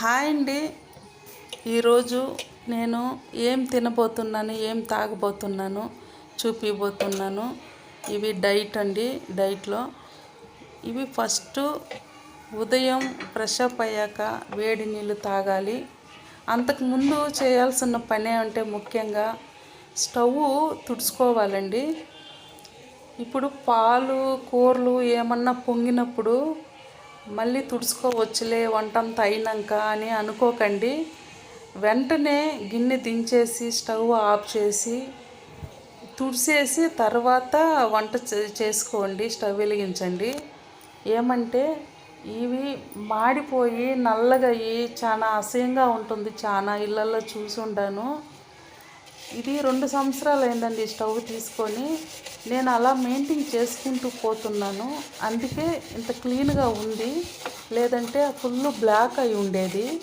Hi అండి. ఈరోజు నేను ఏం తినబోతున్నాను ఏం తాగబోతున్నాను చూపిబోతున్నాను. ఇవి డైట్ అండి డైట్లో. ఇవి ఫస్ట్ ఉదయం ఫ్రెష్ అప్ అయ్యాక వేడి నీళ్ళు తాగాలి. అంతకుముందు చేయాల్సిన పని అంటే ముఖ్యంగా స్టవ్ తుడుచుకోవాలండి. ఇప్పుడు పాలు కూరలు ఏమన్నా పొంగినప్పుడు మళ్ళీ తుడుచుకోవచ్చులే వంటంతా అయినాక అని అనుకోకండి. వెంటనే గిన్నె దించేసి స్టవ్ ఆఫ్ చేసి తుడిసేసి తర్వాత వంట చేసుకోండి స్టవ్ వెలిగించండి. ఏమంటే ఇవి మాడిపోయి నల్లగా అయ్యి చాలా అసహ్యంగా ఉంటుంది. చాలా ఇళ్ళల్లో చూసి ఉంటాను ఇది రెండు సంవత్సరాలు అయిందండి స్టవ్ తీసుకొని. నేను అలా మెయింటైన్ చేసుకుంటూ పోతున్నాను. అందుకే ఇంత క్లీన్గా ఉంది. లేదంటే ఫుల్ బ్లాక్ అయి ఉండేది.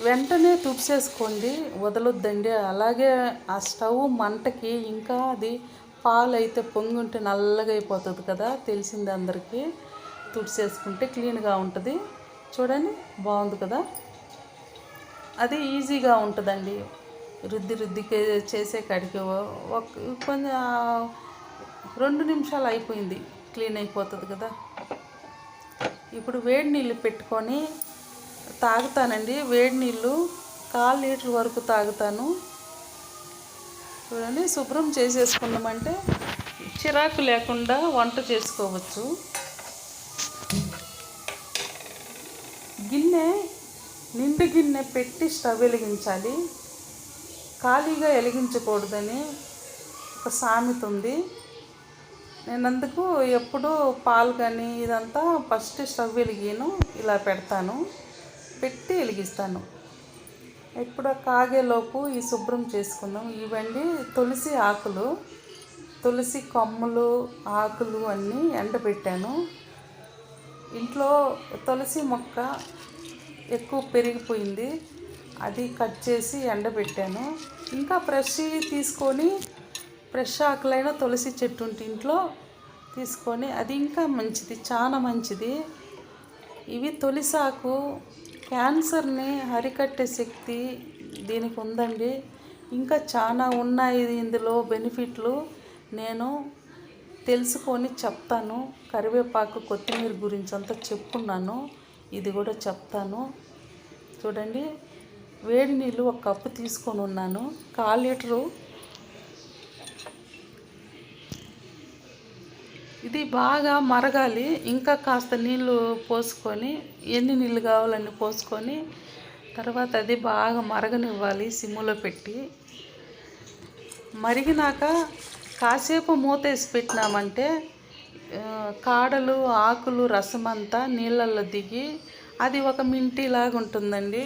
వెంటనే తుడిచేసుకోండి. వదలొద్దండి. అలాగే ఆ స్టవ్ మంటకి ఇంకా అది పాలు అయితే పొంగుంటే నల్లగా అయిపోతుంది కదా తెలిసింది అందరికీ. తుడిచేసుకుంటే క్లీన్గా ఉంటుంది. చూడండి బాగుంది కదా? అది ఈజీగా ఉంటుందండి. రుద్ది రుద్దికి చేసే కాడికి ఒక కొంచెం రెండు నిమిషాలు అయిపోయింది క్లీన్ అయిపోతుంది కదా. ఇప్పుడు వేడి నీళ్ళు పెట్టుకొని తాగుతానండి. వేడి నీళ్ళు కాల్ లీటర్ వరకు తాగుతాను. చూడండి శుభ్రం చేసేసుకున్నామంటే చిరాకు లేకుండా వంట చేసుకోవచ్చు. గిన్నె నిండు గిన్నె పెట్టి స్టవ్ వెలిగించాలి. ఖాళీగా వెలిగించకూడదని ఒక సామెత ఉంది. నేను అందుకు ఎప్పుడూ పాలు కానీ ఇదంతా ఫస్ట్ స్టవ్ వెలిగిను ఇలా పెడతాను పెట్టి వెలిగిస్తాను. ఇప్పుడు కాగేలోపు ఈ శుభ్రం చేసుకుందాం. ఇవండి తులసి ఆకులు. తులసి కొమ్మలు ఆకులు అన్నీ ఎండబెట్టాను. ఇంట్లో తులసి మొక్క ఎక్కువ పెరిగిపోయింది. అది కట్ చేసి ఎండబెట్టాను. ఇంకా ఫ్రెష్ తీసుకొని ఫ్రెష్ ఆకులైన తులసి చెట్టు ఉంటే ఇంట్లో తీసుకొని అది ఇంకా మంచిది చాలా మంచిది. ఇవి తులసాకు క్యాన్సర్ని అరికట్టే శక్తి దీనికి ఉందండి. ఇంకా చాలా ఉన్నాయి ఇందులో బెనిఫిట్లు. నేను తెలుసుకొని చెప్తాను. కరివేపాకు కొత్తిమీర గురించి అంతా చెప్పుకున్నాను ఇది కూడా చెప్తాను. చూడండి. వేడి నీళ్ళు ఒక కప్పు తీసుకొని ఉన్నాను. కాల్ లీటరు. ఇది బాగా మరగాలి. ఇంకా కాస్త నీళ్ళు పోసుకొని ఎన్ని నీళ్ళు కావాలని పోసుకొని తర్వాత అది బాగా మరగనివ్వాలి సిమ్ములో పెట్టి. మరిగినాక కాసేపు మూత వేసి పెట్టినామంటే కాడలు ఆకులు రసం అంతా నీళ్ళల్లో దిగి అది ఒక మింటి లాగా ఉంటుందండి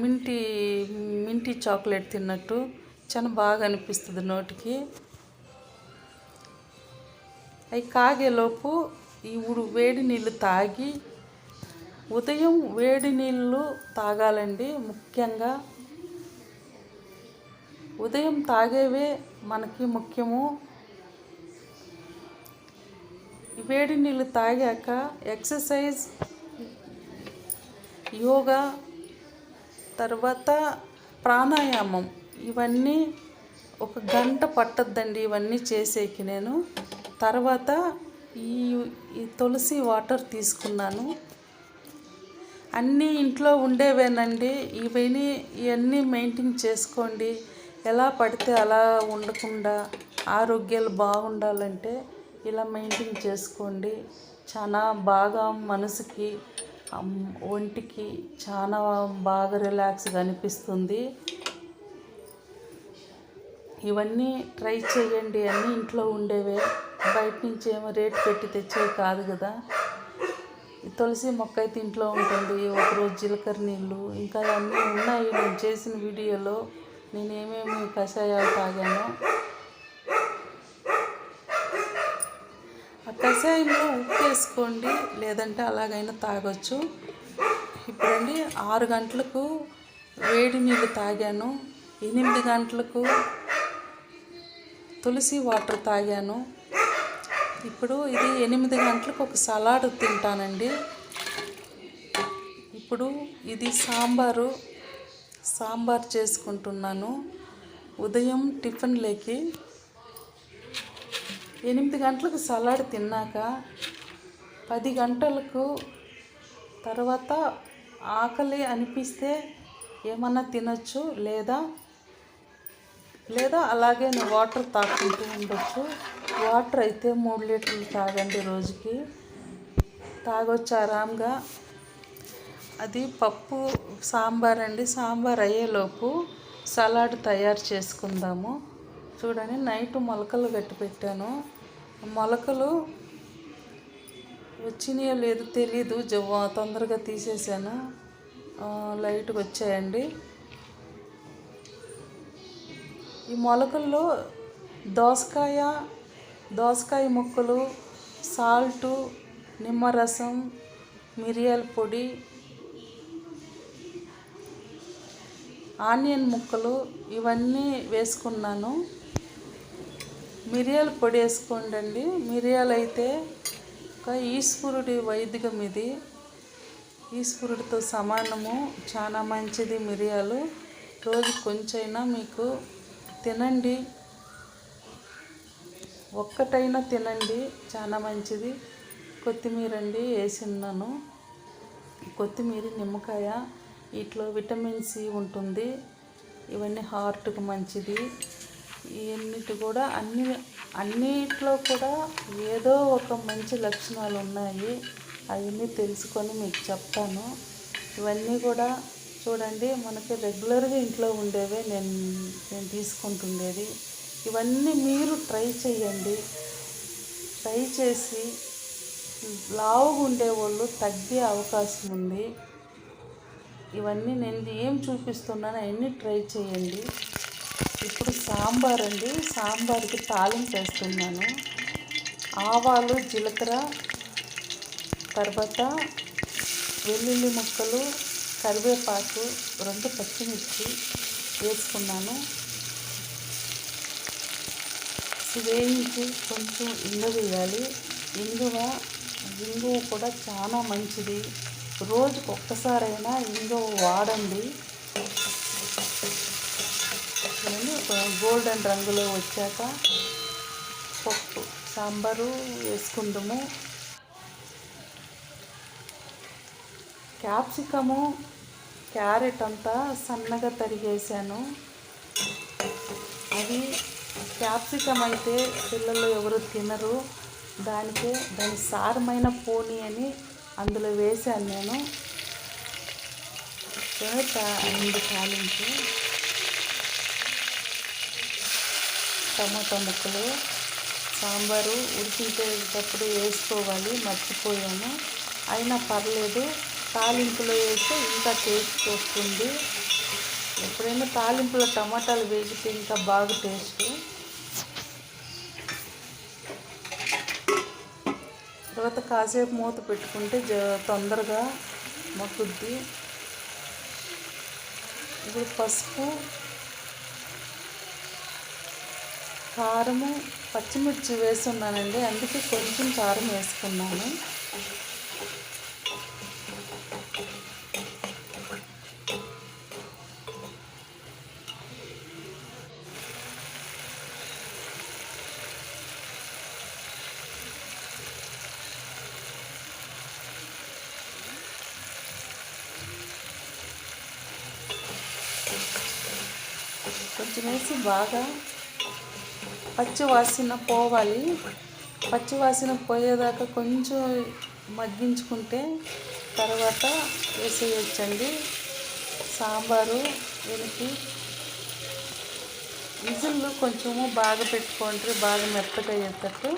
మింటి మింటి చాక్లెట్ తిన్నట్టు చాలా బాగా అనిపిస్తుంది నోటికి. అవి కాగేలోపు ఈ వేడి నీళ్ళు తాగి ఉదయం వేడి నీళ్ళు తాగాలండి ముఖ్యంగా. ఉదయం తాగేవే మనకి ముఖ్యము. వేడి నీళ్ళు తాగాక ఎక్సర్సైజ్ యోగా తర్వాత ప్రాణాయామం. ఇవన్నీ ఒక గంట పట్టద్దండి ఇవన్నీ చేసేకి నేను. తర్వాత ఈ ఈ తులసి వాటర్ తీసుకున్నాను. అన్నీ ఇంట్లో ఉండేవేనండి. ఇవన్నీ ఇవన్నీ మెయింటైన్ చేసుకోండి. ఎలా పడితే అలా ఉండకుండా ఆరోగ్యాలు బాగుండాలంటే ఇలా మెయింటైన్ చేసుకోండి. చాలా బాగా మనసుకి ఒంటికి చాలా బాగా రిలాక్స్గా అనిపిస్తుంది. ఇవన్నీ ట్రై చేయండి అన్నీ ఇంట్లో ఉండేవే. బయట నుంచి ఏమో రేట్ పెట్టి తెచ్చేవి కాదు కదా. తులసి మొక్క అయితే ఇంట్లో ఉంటుంది. ఒకరోజు జీలకర్ర నీళ్ళు ఇంకా అన్నీ ఉన్నాయి. నేను చేసిన వీడియోలో నేను ఏమేమి కషాయాలు తాగానో కషాయంలో ఉప్పు వేసుకోండి లేదంటే అలాగైనా తాగొచ్చు. ఇప్పుడండి ఆరు గంటలకు వేడి నీళ్ళు తాగాను ఎనిమిది గంటలకు తులసి వాటర్ తాగాను. ఇప్పుడు ఇది ఎనిమిది గంటలకు ఒక సలాడ్ తింటానండి. ఇప్పుడు ఇది సాంబారు సాంబార్ చేసుకుంటున్నాను. ఉదయం టిఫిన్లోకి ఎనిమిది గంటలకు సలాడ్ తిన్నాక పది గంటలకు తర్వాత ఆకలి అనిపిస్తే ఏమన్నా తినచ్చు లేదా లేదా అలాగే వాటర్ తాగుకుంటూ ఉండొచ్చు. వాటర్ అయితే మూడు లీటర్లు తాగండి రోజుకి. తాగొచ్చు ఆరాంగా అది పప్పు సాంబార్ అండి. సాంబార్ అయ్యేలోపు సలాడ్ తయారు చేసుకుందాము. చూడండి నైట్ మొలకలు గట్టి పెట్టాను. మొలకలు వచ్చినాయో లేదు తెలీదు జవ్వ తొందరగా తీసేసాను. లైట్గా వచ్చాయండి. ఈ మొలకల్లో దోసకాయ దోసకాయ ముక్కలు సాల్టు నిమ్మరసం మిరియాల పొడి ఆనియన్ ముక్కలు ఇవన్నీ వేసుకున్నాను. మిరియాల పొడి వేసుకోండి మిరియాలు అయితే ఒక ఈశ్వరుడి వైదికం ఇది. ఈశ్వరుడితో సమానము. చాలా మంచిది మిరియాలు. రోజు కొంచెమైనా మీకు తినండి. ఒక్కటైనా తినండి. చాలా మంచిది. కొత్తిమీర అండి వేసిన్నాను. కొత్తిమీర నిమ్మకాయ వీటిలో విటమిన్ సి ఉంటుంది. ఇవన్నీ హార్ట్కి మంచిది. ఇవన్నిటి కూడా అన్ని అన్నిట్లో కూడా ఏదో ఒక మంచి లక్షణాలు ఉన్నాయి. అవన్నీ తెలుసుకొని మీకు చెప్తాను. ఇవన్నీ కూడా చూడండి మనకి రెగ్యులర్గా ఇంట్లో ఉండేవే నేను నేను తీసుకుంటుండేది. ఇవన్నీ మీరు ట్రై చేయండి ట్రై చేసి లావుగా ఉండేవాళ్ళు తగ్గే అవకాశం ఉంది. ఇవన్నీ నేను ఏం చూపిస్తున్నానో అవన్నీ ట్రై చేయండి ఇప్పుడు సాంబార్ అండి. సాంబార్కి తాలింపు వేస్తున్నాను. ఆవాలు జీలకర్ర తర్వాత వెల్లుల్లి ముక్కలు కరివేపాకు రెండు పచ్చిమిర్చి వేసుకున్నాను. వేయించి కొంచెం ఇంగు వేయాలి. ఇంగువ ఇంగువ కూడా చాలా మంచిది. రోజుకు ఒక్కసారైనా ఇంగువ వాడండి. గోల్డెన్ రంగులో వచ్చాక పప్పు సాంబారు వేసుకుందాము. క్యాప్సికము క్యారెట్ అంతా సన్నగా తరిగేసాను అది క్యాప్సికం అయితే పిల్లలు ఎవరు తినరు. దానికే దాని సారమైన పోనీ అని అందులో వేసాను నేను. అయింది కాలించి టమాటా ముక్కలు సాంబారు ఉడికించేటప్పుడు వేసుకోవాలి మర్చిపోయాను అయినా పర్లేదు తాలింపులో వేస్తే ఇంకా టేస్ట్ వస్తుంది. ఎప్పుడైనా తాలింపులో టమాటాలు వేగితే ఇంకా బాగా టేస్ట్. తర్వాత కాసేపు మూత పెట్టుకుంటే జ తొందరగా మగ్గుద్ది. ఇప్పుడు పసుపు కారము పచ్చిమిర్చి వేస్తున్నానండి అందుకే కొంచెం కారం వేసుకున్నాను. కొంచెం వేసి బాగా పచ్చి వాసన పోవాలి. పచ్చి వాసన పోయేదాకా కొంచెం మగ్గించుకుంటే తర్వాత వేసేయచ్చండి. సాంబారు దీనికి విజిల్లు కొంచెము బాగా పెట్టుకోండి బాగా మెత్తగా అయ్యేటట్టు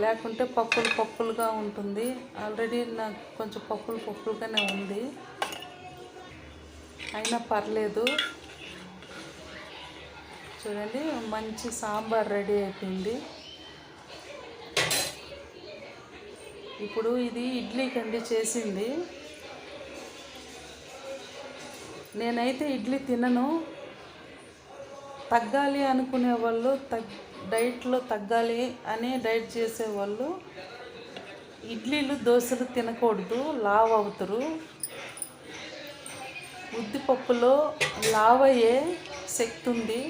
లేకుంటే పప్పులు పప్పులుగా ఉంటుంది. ఆల్రెడీ నాకు కొంచెం పప్పులు పప్పులుగానే ఉంది. అయినా పర్లేదు. చూడండి మంచి సాంబార్ రెడీ అయిపోయింది. ఇప్పుడు ఇది ఇడ్లీ కండి చేసింది. నేనైతే ఇడ్లీ తినను. తగ్గాలి అనుకునే వాళ్ళు తగ్ డైట్లో తగ్గాలి అని డైట్ చేసేవాళ్ళు ఇడ్లీలు దోశలు తినకూడదు లావ్ అవుతారు. ఉద్దిపప్పులో లావయ్యే శక్తి ఉంది.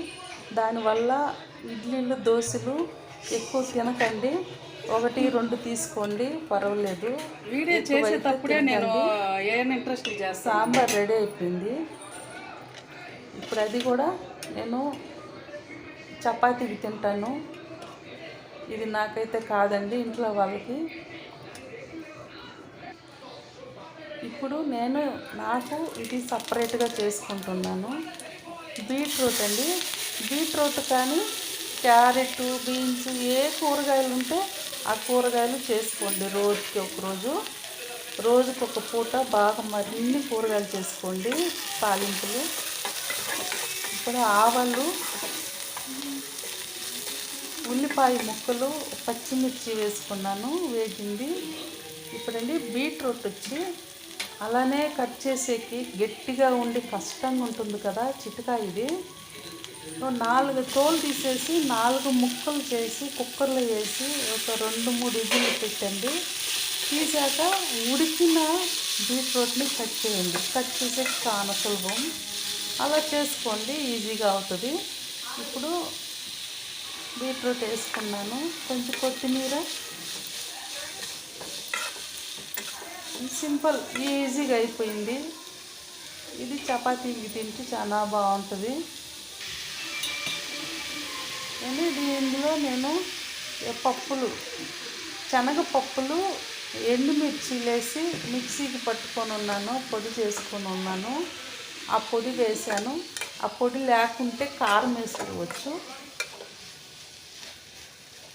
దానివల్ల ఇడ్లీలు దోశలు ఎక్కువ తినకండి. ఒకటి రెండు తీసుకోండి. పర్వాలేదు. వీడియో చేసేటప్పుడే నేను ఏం ఇంట్రెస్ట్ చేస్తాను? సాంబార్ రెడీ అయిపోయింది. ఇప్పుడు అది కూడా నేను చపాతీకి తింటాను. ఇది నాకైతే కాదండి ఇంట్లో వాళ్ళకి. ఇప్పుడు నేను నాకు ఇది సపరేట్గా చేసుకుంటున్నాను. బీట్రూట్ అండి. బీట్రూట్ కానీ క్యారెట్ బీన్స్ ఏ కూరగాయలు ఉంటే ఆ కూరగాయలు చేసుకోండి రోజుకి ఒకరోజు. రోజుకి ఒక పూట బాగా మరిన్ని కూరగాయలు చేసుకోండి తాలింపులు. ఇప్పుడు ఆవాలు ఉల్లిపాయ ముక్కలు పచ్చిమిర్చి వేసుకున్నాను వేగింది. ఇప్పుడండి బీట్రూట్ వచ్చి అలానే కట్ చేసేకి గట్టిగా ఉండి కష్టంగా ఉంటుంది కదా చిటకా ఇది. నాలుగు తోలు తీసేసి నాలుగు ముక్కలు చేసి కుక్కర్లో వేసి ఒక రెండు మూడు ఇడ్లీలు పెట్టండి. తీసాక ఉడికిన బీట్రూట్ని కట్ చేయండి. కట్ చేసే చాలా సులభం అలా చేసుకోండి ఈజీగా అవుతుంది. ఇప్పుడు బీట్రూట్ వేసుకున్నాను. కొంచెం కొత్తిమీర. సింపుల్ ఈజీగా అయిపోయింది. ఇది చపాతీకి తింటే చాలా బాగుంటుంది. నేను దీనిలో నేను పప్పులు శనగపప్పులు ఎండుమిర్చి వేసి మిక్సీకి పట్టుకొని ఉన్నాను పొడి చేసుకొని ఉన్నాను. ఆ పొడి వేసాను. ఆ పొడి లేకుంటే కారం వేసుకోవచ్చు.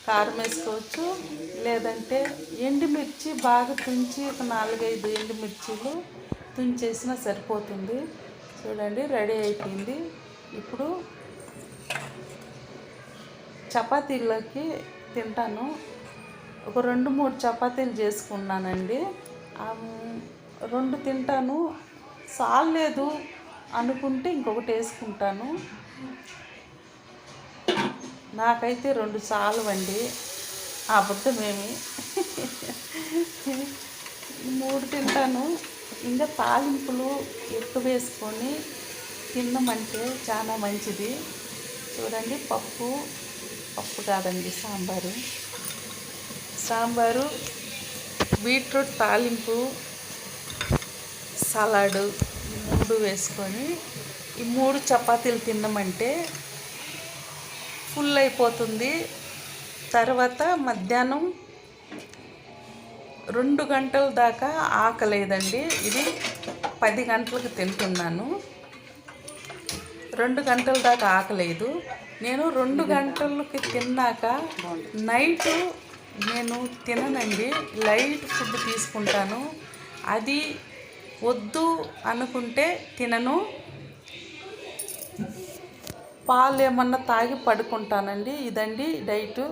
కారం వేసుకోవచ్చు. లేదంటే ఎండుమిర్చి బాగా తుంచి ఒక నాలుగైదు ఎండుమిర్చీలు తుంచేసినా సరిపోతుంది. చూడండి రెడీ అయిపోయింది. ఇప్పుడు చపాతీల్లోకి తింటాను. ఒక రెండు మూడు చపాతీలు చేసుకున్నానండి. రెండు తింటాను. సాలేదు అనుకుంటే ఇంకొకటి వేసుకుంటాను. నాకైతే రెండు చాలవండి అబద్ధమేమి? మూడు తింటాను. ఇంకా తాలింపులు ఎక్కువ వేసుకొని తినమంటే చాలా మంచిది. చూడండి పప్పు. పప్పు కాదండి సాంబారు. సాంబారు బీట్రూట్ తాలింపు సలాడు ఈ మూడు వేసుకొని ఈ మూడు చపాతీలు తిన్నామంటే ఫుల్ అయిపోతుంది. తర్వాత మధ్యాహ్నం రెండు గంటల దాకా ఆకలేదండి. ఇది పది గంటలకు తింటున్నాను. రెండు గంటల దాకా ఆకలేదు. నేను రెండు గంటలకి తిన్నాక నైట్ నేను తిననండి. లైట్ ఫుడ్ తీసుకుంటాను. అది వద్దు అనుకుంటే తినను. పాలు ఏమన్నా తాగి పడుకుంటానండి. ఇదండి డైట్.